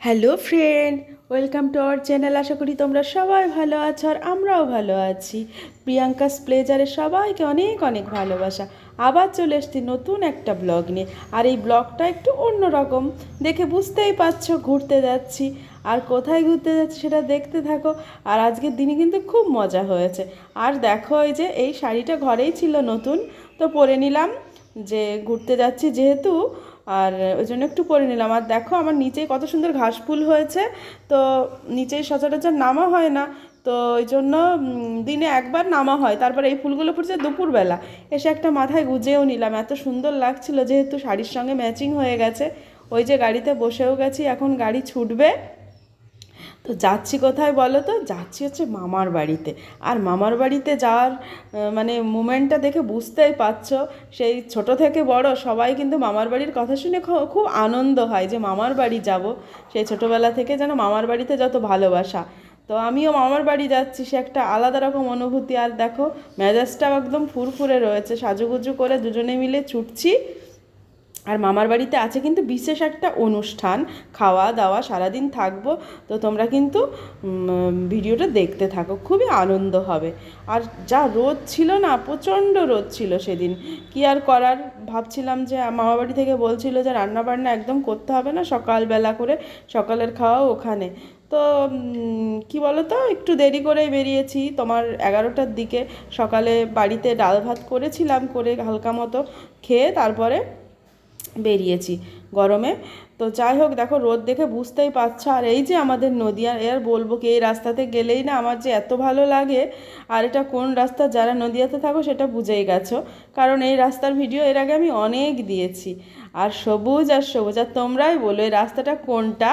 Hello friend welcome to our channel আশা করি তোমরা সবাই ভালো আছো আর আমরাও ভালো আছি। প্রিয়াঙ্কাস প্লেজারে সবাইকে অনেক অনেক ভালোবাসা। আবার চলে এসছি নতুন একটা ব্লগ নিয়ে। আর এই ব্লগটা একটু অন্যরকম। দেখে বুঝতেই পারছ, ঘুরতে যাচ্ছি। আর কোথায় ঘুরতে যাচ্ছি সেটা দেখতে থাকো। আর আজকের দিনে কিন্তু খুব মজা হয়েছে। আর দেখো, এই যে এই শাড়িটা ঘরেই ছিল নতুন। তো পরে নিলাম যে ঘুরতে যাচ্ছি যেহেতু আর ওই জন্য একটু করে নিলাম। আর দেখো আমার নিচে কত সুন্দর ঘাস ফুল হয়েছে। তো নিচেই সচরাচর নামা হয় না। তো ওই জন্য দিনে একবার নামা হয়। তারপরে এই ফুলগুলো পড়ছে দুপুরবেলা। এসে একটা মাথায় গুজেও নিলাম। এত সুন্দর লাগছিল, যেহেতু শাড়ির সঙ্গে ম্যাচিং হয়ে গেছে। ওই যে গাড়িতে বসেও গেছি, এখন গাড়ি ছুটবে। তো যাচ্ছি কোথায় বলো তো? যাচ্ছি হচ্ছে মামার বাড়িতে। আর মামার বাড়িতে যাওয়ার মানে মুমেন্টটা দেখে বুঝতেই পারছ, সেই ছোট থেকে বড় সবাই কিন্তু মামার বাড়ির কথা শুনে খুব আনন্দ হয় যে মামার বাড়ি যাব। সেই ছোটোবেলা থেকে যেন মামার বাড়িতে যত ভালোবাসা। তো আমিও মামার বাড়ি যাচ্ছি, সে একটা আলাদা রকম অনুভূতি। আর দেখো, মেজাজটাও একদম ফুরফুরে রয়েছে। সাজুগুজু করে দুজনে মিলে ছুটছি। আর মামার বাড়িতে আছে কিন্তু বিশেষ একটা অনুষ্ঠান, খাওয়া দাওয়া, সারাদিন থাকব, তো তোমরা কিন্তু ভিডিওটা দেখতে থাকো, খুবই আনন্দ হবে। আর যা রোদ ছিল না, প্রচণ্ড রোদ ছিল সেদিন, কি আর করার? ভাবছিলাম যে মামা বাড়ি থেকে বলছিল যে রান্না বান্না একদম করতে হবে না, সকালবেলা করে সকালের খাওয়া ওখানে। তো কি বলো তো একটু দেরি করেই বেরিয়েছি, তোমার এগারোটার দিকে সকালে বাড়িতে ডাল ভাত করেছিলাম, করে হালকা মতো খেয়ে তারপরে বেরিয়েছি গরমে। তো যাই হোক, দেখো, রোদ দেখে বুঝতেই পারছ। আর এই যে আমাদের নদিয়া, এর বলব কি, এই রাস্তাতে গেলেই না আমার যে এত ভালো লাগে, আর এটা কোন রাস্তা যারা নদিয়াতে থাকো সেটা বুঝেই গেছো। কারণ এই রাস্তার ভিডিও এর আগে আমি অনেক দিয়েছি। আর সবুজ আর সবুজ। আর তোমরাই বলো, এই রাস্তাটা কোনটা?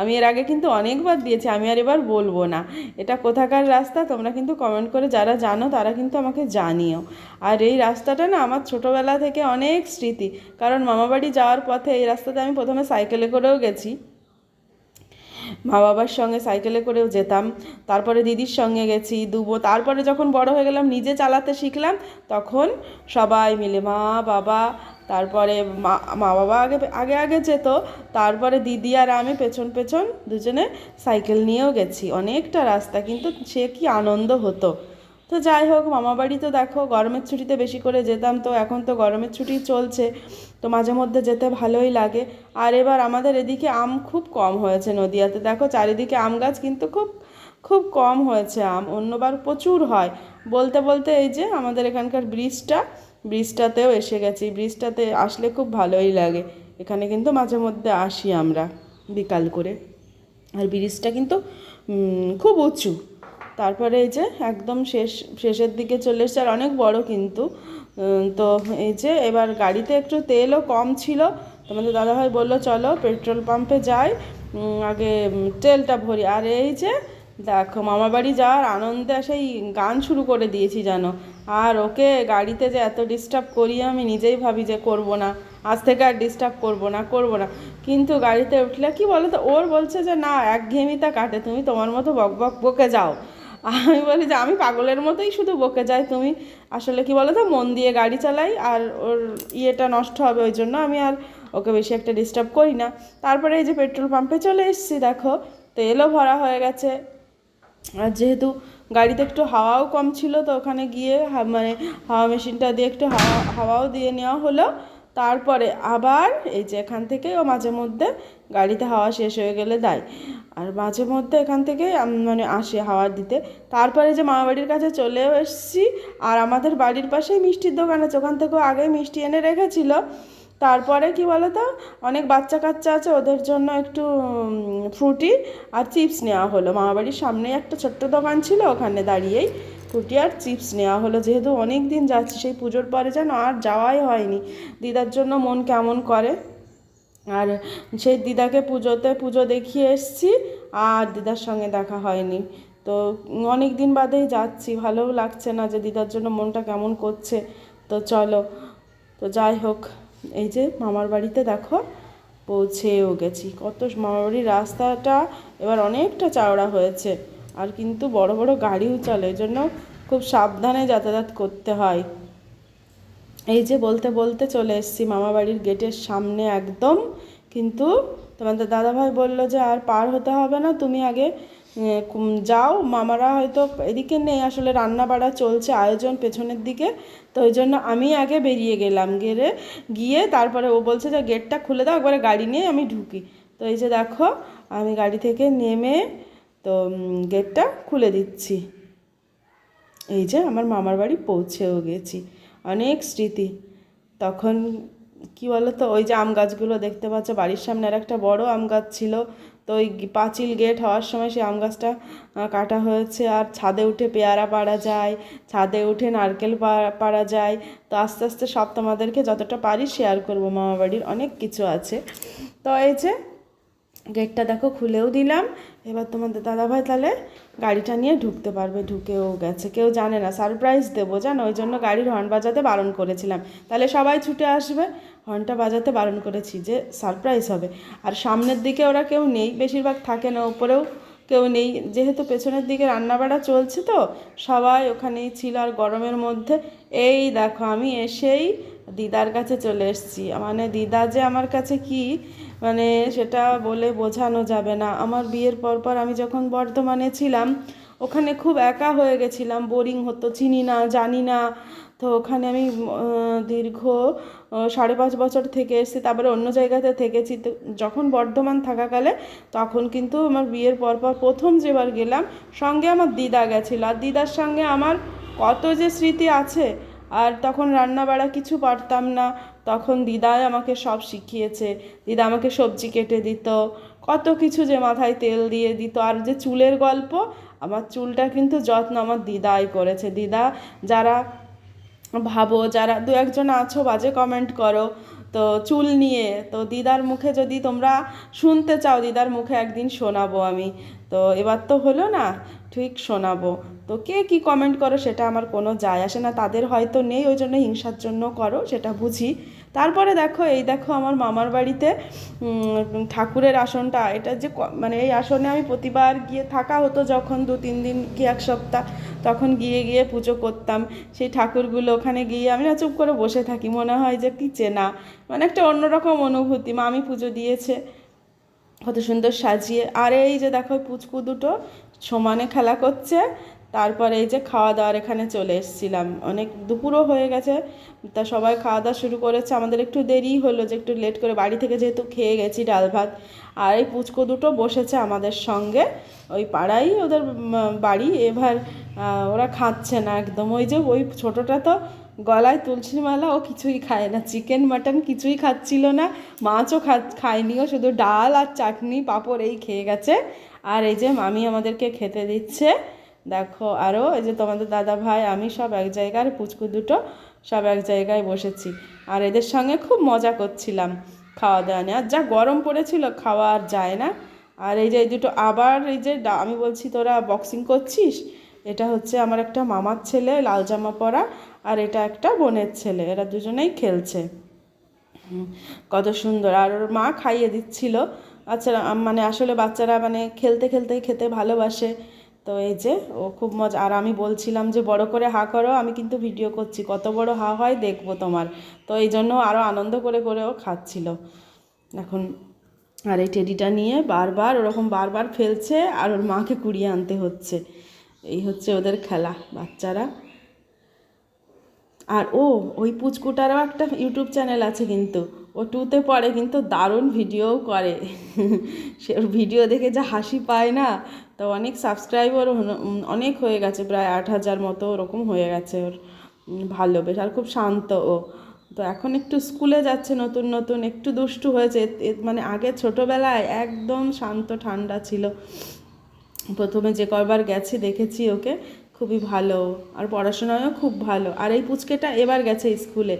আমি এর আগে কিন্তু অনেকবার দিয়েছি, আমি আর এবার বলব না। এটা কোথাকার রাস্তা? তোমরা কিন্তু কমেন্ট করে যারা জানো, তারা কিন্তু আমাকে জানিও। আর এই রাস্তাটা না আমার ছোটোবেলা থেকে অনেক স্মৃতি। কারণ মামাবাড়ি যাওয়ার পথে এই রাস্তাতে আমি প্রথমে সাইকেলে করেও গেছি। মা বাবার সঙ্গে সাইকেলে করেও যেতাম। তারপরে দিদির সঙ্গে গেছি, দুবো। তারপরে যখন বড় হয়ে গেলাম, নিজে চালাতে শিখলাম, তখন সবাই মিলে মা বাবা তারপরে মা মা বাবা আগে আগে আগে যেত, তারপরে দিদি আর আমি পেছন পেছন দুজনে সাইকেল নিয়েও গেছি। অনেকটা রাস্তা, কিন্তু সে কি আনন্দ হতো। তো যাই হোক, মামা বাড়ি তো দেখো, গরমের ছুটিতে বেশি করে যেতাম তো, এখন তো গরমের ছুটি চলছে, তো মাঝে মধ্যে যেতে ভালোই লাগে। আর এবার আমাদের এদিকে আম খুব কম হয়েছে নদিয়াতে। দেখো, চারিদিকে আম গাছ কিন্তু খুব খুব কম হয়েছে আম, অন্যবার প্রচুর হয়। বলতে বলতে এই যে আমাদের এখানকার ব্রিজটা ব্রিজটাতেও এসে গেছি। ব্রিজটাতে আসলে খুব ভালোই লাগে। এখানে কিন্তু মাঝে মধ্যে আসি আমরা বিকাল করে। আর ব্রিজটা কিন্তু খুব উঁচু। তারপরে এই যে একদম শেষ, শেষের দিকে চলে এসছে। আর অনেক বড় কিন্তু। তো এই যে এবার গাড়িতে একটু তেলও কম ছিল। তোমাদের দাদাভাই বলল, চলো পেট্রোল পাম্পে যাই। আগে তেলটা ভরি। আর এই যে দেখো, মামাবাড়ি যাওয়ার আনন্দে সেই গান শুরু করে দিয়েছি জানো আর ওকে গাড়িতে যে এত ডিস্টার্ব করি আমি নিজেই ভাবি যে করব না। আজ থেকে আর ডিস্টার্ব করব না করব না। কিন্তু গাড়িতে উঠলে কি বলো তো ওর বলছে যে, না একঘেয়েমিতা কাটে, তুমি তোমার মতো বক বক বকে যাও। আমি বলি যে, আমি পাগলের মতোই শুধু বকে যাই তুমি। আসলে কি বলো তো মন দিয়ে গাড়ি চালাই আর ওর ইয়েটা নষ্ট হবে ওই জন্য আমি আর ওকে বেশি একটা ডিস্টার্ব করি না। তারপরে এই যে পেট্রোল পাম্পে চলে এসেছি, দেখো। তেলও ভরা হয়ে গেছে। আর যেহেতু গাড়িতে একটু হাওয়াও কম ছিল তো ওখানে গিয়ে মানে হাওয়া মেশিনটা দিয়ে একটু হাওয়া, হাওয়াও দিয়ে নেওয়া হলো। তারপরে আবার এই যে এখান থেকে ও মাঝে মধ্যে গাড়িতে হাওয়া শেষ হয়ে গেলে দেয়। আর মাঝে মধ্যে এখান থেকে মানে আসে হাওয়া দিতে। তারপরে যে মামা বাড়ির কাছে চলেও এসেছি, আর আমাদের বাড়ির পাশেই মিষ্টির দোকান আছে, ওখান থেকেও আগে মিষ্টি এনে রেখেছিল। তারপরে কি বলো তো অনেক বাচ্চা কাচ্চা আছে, ওদের জন্য একটু ফ্রুটি আর চিপস নেওয়া হলো। মামাবাড়ির সামনেই একটা ছোট্ট দোকান ছিল, ওখানে দাঁড়িয়েই ফ্রুটি আর চিপস নেওয়া হলো। যেহেতু অনেক দিন যাচ্ছি, সেই পুজোর পরে যেন আর যাওয়াই হয়নি। দিদার জন্য মন কেমন করে? আর সেই দিদাকে পুজোতে পুজো দেখিয়ে এসছি, আর দিদার সঙ্গে দেখা হয়নি। তো অনেক দিন বাদেই যাচ্ছি, ভালোও লাগছে না যে দিদার জন্য মনটা কেমন করছে। তো চলো, তো যাই হোক। এই যে মামার বাড়িতে দেখো পৌঁছেও গেছি। কত মামার বাড়ির রাস্তাটা এবার অনেকটা চাওড়া হয়েছে আর কিন্তু বড় বড় গাড়িও চলে, এই জন্য খুব সাবধানে যাতায়াত করতে হয়। এই যে বলতে বলতে চলে এসেছি মামা বাড়ির গেটের সামনে একদম, কিন্তু তোমাদের দাদাভাই বলল যে আর পার হতে হবে না, তুমি আগে যাও। মামারা হয়তো এদিকে নেই। আসলে রান্না বাড়া চলছে আয়োজন পেছনের দিকে। তো ওই জন্য আমি আগে বেরিয়ে গেলাম। গেলে গিয়ে তারপরে ও বলছে যে, গেটটা খুলে দাও, একবারে গাড়ি নিয়ে আমি ঢুকি। তো এই যে দেখো, আমি গাড়ি থেকে নেমে তো গেটটা খুলে দিচ্ছি। এই যে আমার মামার বাড়ি পৌঁছেও গেছি। অনেক স্মৃতি। তখন কি বলো তো ওই যে আম গাছগুলো দেখতে পাচ্ছ, বাড়ির সামনে আর একটা বড় আম গাছ ছিল। তো ওই পাঁচিল গেট হওয়ার সময় সেই আম গাছটা কাটা হয়েছে। আর ছাদে উঠে পেয়ারা পাড়া যায়, ছাদে উঠে নারকেল পাড়া যায়। তো আস্তে আস্তে সব তোমাদেরকে যতটা পারি শেয়ার করব। মামাবাড়ির অনেক কিছু আছে। তো এই যে গেটটা দেখো খুলেও দিলাম এবার তোমাদের দাদাভাই তাহলে গাড়িটা নিয়ে ঢুকতে পারবে, ঢুকেও গেছে। কেউ জানে না সারপ্রাইজ দেবো, জানো? ওই জন্য গাড়ির হর্ন বাজাতে বারণ করেছিলাম। তাহলে সবাই ছুটে আসবে হর্নটা বাজাতে বারণ করেছি যে সারপ্রাইজ হবে। আর সামনের দিকে ওরা কেউ নেই, বেশিরভাগ থাকে না ওপরেও কেউ নেই। যেহেতু পেছনের দিকে রান্নাবাড়া চলছে তো, সবাই ওখানেই ছিল আর গরমের মধ্যে। এই দেখো, আমি এসেই দিদার কাছে চলে এসেছি। মানে দিদা যে আমার কাছে কি মানে সেটা বলে বোঝানো যাবে না। আমার বিয়ের পর পর আমি যখন বর্ধমানে ছিলাম, ওখানে খুব একা হয়ে গেছিলাম, বোরিং হতো, চিনি না, জানি না। তো ওখানে আমি দীর্ঘ সাড়ে পাঁচ বছর থেকে এসেছি, তারপরে অন্য জায়গাতে থেকেছি। তো যখন বর্ধমান থাকাকালে, তখন কিন্তু আমার বিয়ের পর পর প্রথম যেবার গেলাম, সঙ্গে আমার দিদা গেছিল। আর দিদার সঙ্গে আমার কত যে স্মৃতি আছে, আর তখন রান্না বাড়া কিছু পারতাম না। তখন দিদাই আমাকে সব শিখিয়েছে। দিদা আমাকে সবজি কেটে দিত, কত কিছু যে মাথায় তেল দিয়ে দিত। আর যে চুলের গল্প, আমার চুলটা কিন্তু যত্ন আমার দিদাই করেছে। দিদা, যারা ভাবো, যারা দু একজন আছো, বাজে কমেন্ট করো। তো চুল নিয়ে, তো দিদার মুখে যদি তোমরা শুনতে চাও, দিদার মুখে একদিন শোনাবো আমি। তো এবার তো হলো না, ঠিক শোনাবো। তো কে কি কমেন্ট করো সেটা আমার কোনো যায় আসে না। তাদের হয়তো নেই, ওই জন্য হিংসার জন্য করো, সেটা বুঝি। তারপরে দেখো, এই দেখো আমার মামার বাড়িতে ঠাকুরের আসনটা, এটা যে মানে এই আসনে আমি প্রতিবার গিয়ে থাকা হতো যখন দু, তিন দিন কি এক সপ্তাহ, তখন গিয়ে গিয়ে পুজো করতাম। সেই ঠাকুরগুলো ওখানে গিয়ে আমি না চুপ করে বসে থাকি, মনে হয় যে কি চেনা। মানে একটা অন্যরকম অনুভূতি, মামি পুজো দিয়েছে, কত সুন্দর সাজিয়ে। আর এই যে দেখো পুচকু দুটো সমানে খেলা করছে তারপরে এই যে খাওয়া দাওয়ার এখানে চলে এসেছিলাম। অনেক দুপুরও হয়ে গেছে, তা সবাই খাওয়া দাওয়া শুরু করেছে। আমাদের একটু দেরি হলো যে একটু লেট করে বাড়ি থেকে যেহেতু খেয়ে গেছি ডাল ভাত, আর এই পুচকো দুটো বসেছে আমাদের সঙ্গে। ওই পাড়াই ওদের বাড়ি, এবার ওরা খাচ্ছে না একদম। ওই যে ওই ছোটোটা তো গলায় তুলসী মালা ও কিছুই খায় না। চিকেন, মাটন কিছুই খাচ্ছিল না, মাছও খা খায়নি ও, শুধু ডাল আর চাটনি, পাঁপড় এই খেয়ে গেছে। আর এই যে মামি আমাদেরকে খেতে দিচ্ছে। দেখো আরও এই যে তোমাদের দাদা ভাই, আমি সব এক জায়গায় পুচকু দুটো সব এক জায়গায় বসেছি। আর এদের সঙ্গে খুব মজা করছিলাম খাওয়া দাওয়া নিয়ে। আর যা গরম পড়েছিল, খাওয়া আর যায় না। আর এই যে এই দুটো আবার, এই যে আমি বলছি, তোরা বক্সিং করছিস? এটা হচ্ছে আমার একটা মামার ছেলে, লাল জামা পরা, আর এটা একটা বোনের ছেলে। এরা দুজনেই খেলছে। কত সুন্দর। আর ওর মা খাইয়ে দিচ্ছিল। আচ্ছা মানে আসলে বাচ্চারা মানে খেলতে খেলতে খেতে ভালোবাসে। তো এই যে, ও খুব মজা, আর আমি বলছিলাম যে, বড় করে হা করো, আমি কিন্তু ভিডিও করছি, কত বড় হা হয় দেখব তোমার। তো এই জন্য আরও আনন্দ করে করে ও খাচ্ছিল। এখন আর এই টেডিটা নিয়ে বারবার ওরকম বারবার ফেলছে, আর ওর মাকে কুড়িয়ে আনতে হচ্ছে। এই হচ্ছে ওদের খেলা, বাচ্চারা। আর ও, ওই পুচকুটারও একটা ইউটিউব চ্যানেল আছে কিন্তু। ও টুতে পড়ে, কিন্তু দারুণ ভিডিওও করে। সে ভিডিও দেখে যা হাসি পায় না, তো অনেক সাবস্ক্রাইবার অনেক হয়ে গেছে, প্রায় আট হাজার মতো ওরকম হয়ে গেছে ওর ভালো বেশ, আর খুব শান্ত ও। তো এখন একটু স্কুলে যাচ্ছে, নতুন নতুন, একটু দুষ্টু হয়েছে মানে আগে ছোটোবেলায় একদম শান্ত, ঠান্ডা ছিল। প্রথমে যে কয়বার গেছি, দেখেছি ওকে। খুবই ভালো, আর পড়াশোনায়ও খুব ভালো। আর এই পুচকেটা এবার গেছে স্কুলে।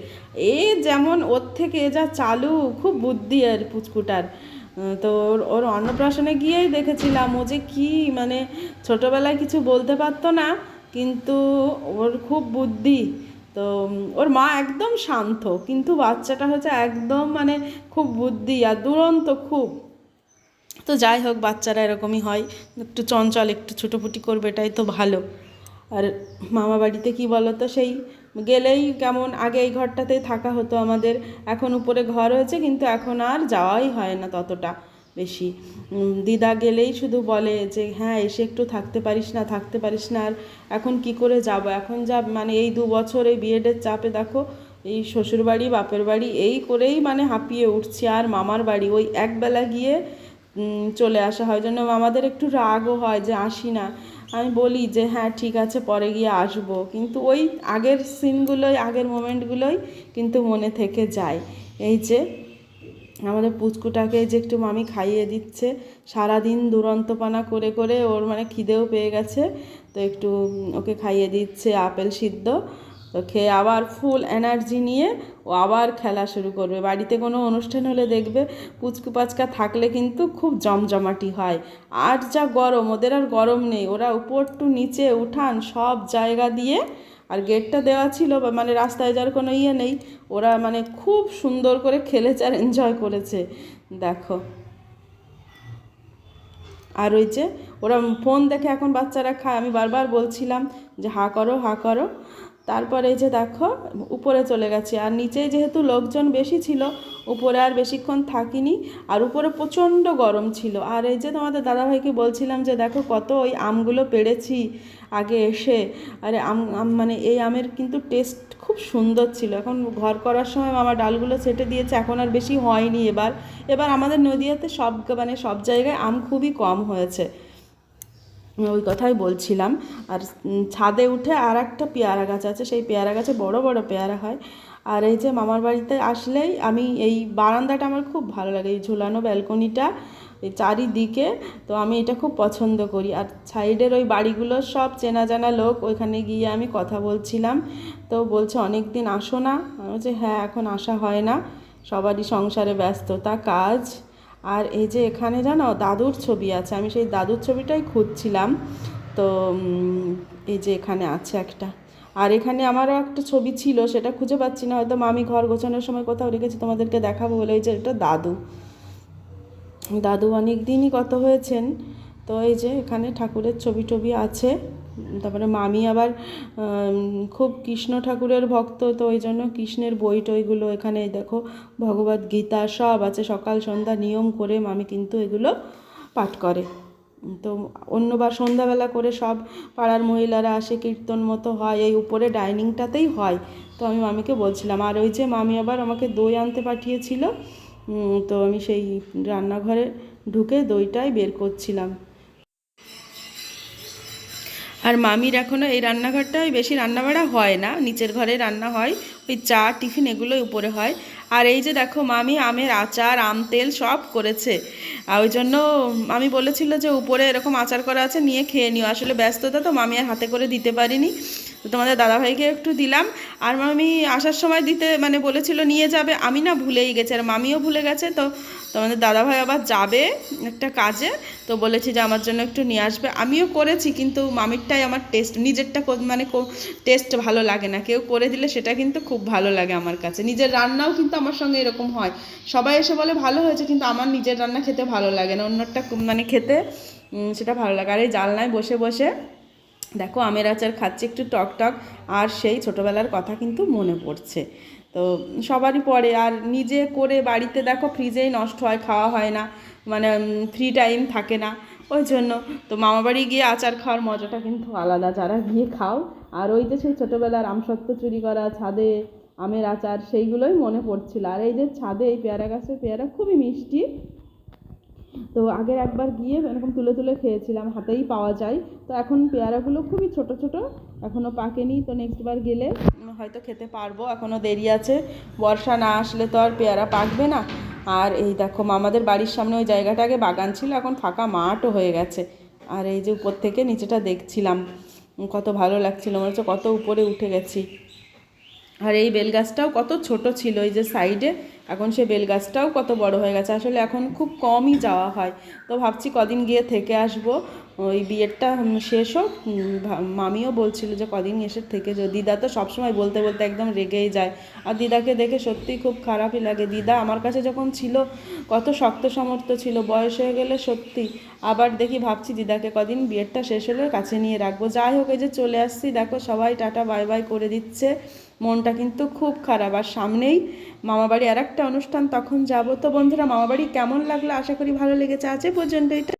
এ যেমন ওর থেকে যা চালু, খুব বুদ্ধি আর পুচকুটার। তো ওর ওর অন্নপ্রাশনে গিয়েই দেখেছিলাম। ও যে কি মানে ছোটোবেলায় কিছু বলতে পারতো না, কিন্তু ওর খুব বুদ্ধি। তো ওর মা একদম শান্ত, কিন্তু বাচ্চাটা হচ্ছে একদম মানে খুব বুদ্ধি আর দুরন্ত খুব। তো যাই হোক, বাচ্চারা এরকমই হয়। একটু চঞ্চল, একটু ছুটোপুটি করবে, এটাই তো ভালো। আর মামা বাড়িতে কি বলো তো সেই গেলেই কেমন আগে এই ঘরটাতেই থাকা হতো আমাদের। এখন উপরে ঘর হয়েছে, কিন্তু এখন আর যাওয়াই হয় না ততটা বেশি। দিদা গেলেই শুধু বলে যে হ্যাঁ এসে একটু থাকতে পারিস না, থাকতে পারিস না, আর এখন কি করে যাব? এখন যা মানে এই দু বছর এই বিএডের চাপে দেখো, এই শ্বশুর বাড়ি বাপের বাড়ি, এই করেই মানে হাঁপিয়ে উঠছি। আর মামার বাড়ি, ওই একবেলা গিয়ে চলে আসা হয়। জন্য আমাদের একটু রাগও হয় যে আসি না। আমি বলি যে হ্যাঁ ঠিক আছে, পরে গিয়ে আসব। কিন্তু ওই আগের সিনগুলোই, আগের মোমেন্টগুলোই কিন্তু মনে থেকে যায়। এই যে, আমাদের পুচকুটাকে যে একটু মামি খাইয়ে দিচ্ছে, সারাদিন দুরন্তপানা করে করে ওর মানে খিদেও পেয়ে গেছে। তো একটু ওকে খাইয়ে দিচ্ছে আপেল সিদ্ধ। তো খেয়ে আবার ফুল এনার্জি নিয়ে ও আবার খেলা শুরু করবে। বাড়িতে কোনো অনুষ্ঠান হলে দেখবে পুচকু পাচকা থাকলে কিন্তু খুব জমজমাটি হয়। আর যা গরম, ওদের আর গরম নেই। ওরা উপর টু নিচে উঠান সব জায়গা দিয়ে আর গেটটা দেওয়া ছিল মানে রাস্তায় যাওয়ার কোনো ইয়ে নেই। ওরা মানে খুব সুন্দর করে খেলেছে আর এনজয় করেছে। দেখো। আর ওই যে ওরা ফোন দেখে এখন বাচ্চারা খায়। আমি বারবার বলছিলাম যে, হা করো হা করো। তারপরে এই যে দেখো, উপরে চলে গেছে। আর নিচে যেহেতু লোকজন বেশি ছিল, উপরে আর বেশিক্ষণ থাকিনি। আর উপরে প্রচণ্ড গরম ছিল। আর এই যে তোমাদের দাদাভাইকে বলছিলাম যে, দেখো কত ওই আমগুলো পেড়েছি আগে এসে। আরে আম মানে এই আমের কিন্তু টেস্ট খুব সুন্দর ছিল। এখন ঘর করার সময় মামা ডালগুলো ছেটে দিয়েছে, এখন আর বেশি হয়নি এবার। এবার আমাদের নদীয়াতে সব মানে সব জায়গায় আম খুবই কম হয়েছে। ওই কথাই বলছিলাম। আর ছাদে উঠে আর একটা পেয়ারা গাছ আছে, সেই পেয়ারা গাছে বড় বড় পেয়ারা হয়। আর এই যে মামার বাড়িতে আসলেই আমি এই বারান্দাটা আমার খুব ভালো লাগে, এই ঝুলানো ব্যালকনিটা চারিদিকে। তো আমি এটা খুব পছন্দ করি। আর সাইডের ওই বাড়িগুলো সব চেনা জানা লোক, ওইখানে গিয়ে আমি কথা বলছিলাম। তো বলছে, অনেক দিন আসো না। আমি বলছি হ্যাঁ এখন আসা হয় না। সবারই সংসারে ব্যস্ততা, কাজ। আর এই যে এখানে জানো দাদুর ছবি আছে, আমি সেই দাদুর ছবিটাই খুঁজছিলাম। তো এই যে এখানে আছে একটা। আর এখানে আমারও একটা ছবি ছিল, সেটা খুঁজে পাচ্ছি না, হয়তো মামি ঘর গোছানোর সময় কোথাও রেখেছি, তোমাদেরকে দেখাবো বলে, ওই যে এটা দাদু। দাদু অনেক দিনই কত হয়েছেন, তো এই যে এখানে ঠাকুরের ছবি টবি আছে। তারপরে মামি আবার খুব কৃষ্ণ ঠাকুরের ভক্ত, তো ওই জন্য কৃষ্ণের বই টইগুলো এখানে দেখো ভগবদ গীতা সব আছে, সকাল সন্ধ্যা নিয়ম করে মামি কিন্তু এগুলো পাঠ করে। তো অন্যবার সন্ধ্যাবেলা করে সব পাড়ার মহিলারা আসে, কীর্তন মতো হয়, এই উপরে ডাইনিংটাতেই হয়। তো আমি মামিকে বলছিলাম, আর ওই যে মামি আবার আমাকে দই আনতে পাঠিয়েছিল তো আমি সেই রান্নাঘরে ঢুকে দইটাই বের করছিলাম। আর মামির এখনও এই রান্নাঘরটায় বেশি রান্নাবাড়া হয় না নিচের ঘরে রান্না হয়। ওই চা, টিফিন এগুলোই উপরে হয়। আর এই যে দেখো মামি, আমের আচার, আম তেল সব করেছে। আর ওই জন্য মামি বলেছিল যে উপরে এরকম আচার করা আছে, নিয়ে খেয়ে নিও। আসলে ব্যস্ততা তো মামি আর হাতে করে দিতে পারিনি। তো তোমাদের দাদাভাইকে একটু দিলাম। আর মামি আসার সময় দিতে মানে বলেছিল নিয়ে যাবে। আমি না ভুলেই গেছি। আর মামিও ভুলে গেছে। তো তোমাদের দাদাভাই আবার যাবে একটা কাজে। তো বলেছি যে আমার জন্য একটু নিয়ে আসবে। আমিও করেছি, কিন্তু মামিরটাই আমার টেস্ট, নিজেরটা মানে টেস্ট ভালো লাগে না। কেউ করে দিলে সেটা কিন্তু খুব ভালো লাগে আমার কাছে। নিজের রান্নাও কিন্তু আমার সঙ্গে এরকম হয়। সবাই এসে বলে, ভালো হয়েছে, কিন্তু আমার নিজের রান্না খেতে ভালো লাগে না। অন্যটা মানে খেতে সেটা ভালো লাগে। আর এই জানলায় বসে বসে দেখো আমের আচার খাচ্ছি, একটু টক টক, আর সেই ছোটোবেলার কথা কিন্তু মনে পড়ছে। তো সবারই পড়ে। আর নিজে করে বাড়িতে দেখো ফ্রিজেই নষ্ট হয়, খাওয়া হয় না মানে ফ্রি টাইম থাকে না। ওই জন্য তো মামাবাড়ি গিয়ে আচার খাওয়ার মজাটা কিন্তু আলাদা। যারা গিয়ে খাও আর ওই যে সেই ছোটোবেলার আমসত্ত্ব চুরি করা ছাদে আমের আচার, সেইগুলোই মনে পড়ছিল। আর এই যে ছাদে এই পেয়ারা গাছের পেয়ারা খুবই মিষ্টি। তো আগে একবার গিয়ে এরকম তুলে তুলে খেয়েছিলাম, হাতেই পাওয়া যায়। তো এখন পেয়ারাগুলো খুবই ছোট ছোট এখনও পাকেনি। তো নেক্সট বার গেলে হয়তো খেতে পারব এখনও দেরি আছে। বর্ষা না আসলে তো আর পেয়ারা পাকবে না। আর এই দেখো আমাদের বাড়ির সামনে ওই জায়গাটা আগে বাগান ছিল, এখন ফাঁকা মাঠও হয়ে গেছে। আর এই যে উপর থেকে নিচেটা দেখছিলাম। কত ভালো লাগছিল, মনে হচ্ছে কত উপরে উঠে গেছি। আর এই বেল গাছটাও কত ছোট ছিল, এই যে সাইডে এখন সে বেল গাছটাও কত বড় হয়ে গেছে। আসলে এখন খুব কমই যাওয়া হয়। তো ভাবছি কদিন গিয়ে থেকে আসব। ওই বিয়েরটা শেষ হোক মামিও বলছিল যে কদিন এসে থেকে যে দিদা তো সবসময় বলতে বলতে একদম রেগেই যায়। আর দিদাকে দেখে সত্যিই খুব খারাপই লাগে। দিদা আমার কাছে যখন ছিল, কত শক্ত সমর্থ ছিল, বয়স হয়ে গেলে সত্যি। আবার দেখি ভাবছি দিদাকে কদিন বিয়েরটা শেষ হলে কাছে নিয়ে রাখব। যাই হোক, এই যে চলে আসছি। দেখো সবাই টাটা, বাই বাই করে দিচ্ছে। মনটা কিন্তু খুব খারাপ। আর সামনেই মামাবাড়ি আর একটা অনুষ্ঠান, তখন যাব। তো বন্ধুরা, মামাবাড়ি কেমন লাগল? আশা করি ভালো লেগেছে। আছে পর্যন্ত এটা